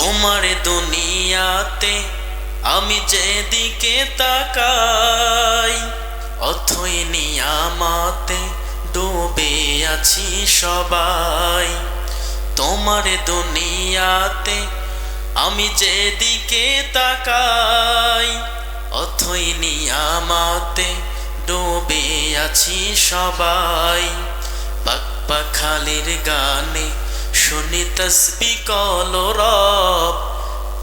তোমার দুনিয়াতে আমি যেদিকে তাকাই, অথই নিয়ামাতে ডুবে আছি সবাই। তোমার দুনিয়াতে আমি যেদিকে তাকাই, অথই নিয়ামাতে ডুবে আছি সবাই। পাক পাখালির গানে শুনি তসবি কল রব।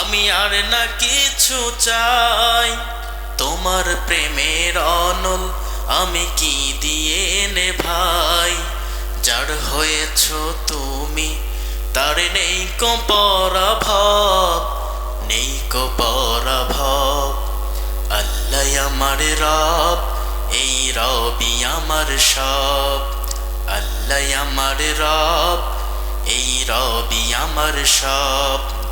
আমি আর না কিছু চাই। তোমার প্রেমের অনল আমি কি দিয়ে নে ভাই? যার হয়েছ তুমি, তার নেই কো পরাভব, নেই কো পরাভব। আল্লাহ আমার রব, এই রবি আমার সব। আল্লাহ আমার রব, এই রবি আমার সব।